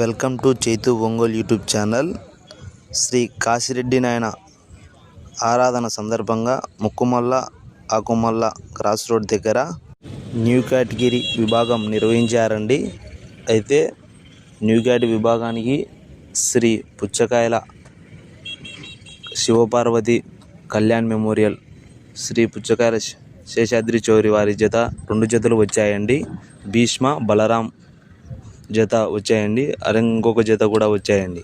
Welcome to Chaitu Ongole YouTube channel. Shri Kasireddy Nayana ఆరాధన సందర్భంగా Mukkumalla Akumalla cross road దగ్గర new category విభాగం నిర్వహించారండి. అయితే న్యూ క్యాట్ విభాగానికి శ్రీ పుచ్చకాయల శివపార్వతి కళ్యాణ్ మెమోరియల్ శ్రీ పుచ్చకాయల శేషాద్రి చౌరి వారి జత రెండు జతలు వచ్చాయండి. భీష్మ బలరాం జత వచ్చాయండి. అరే ఇంకొక జత కూడా వచ్చాయండి.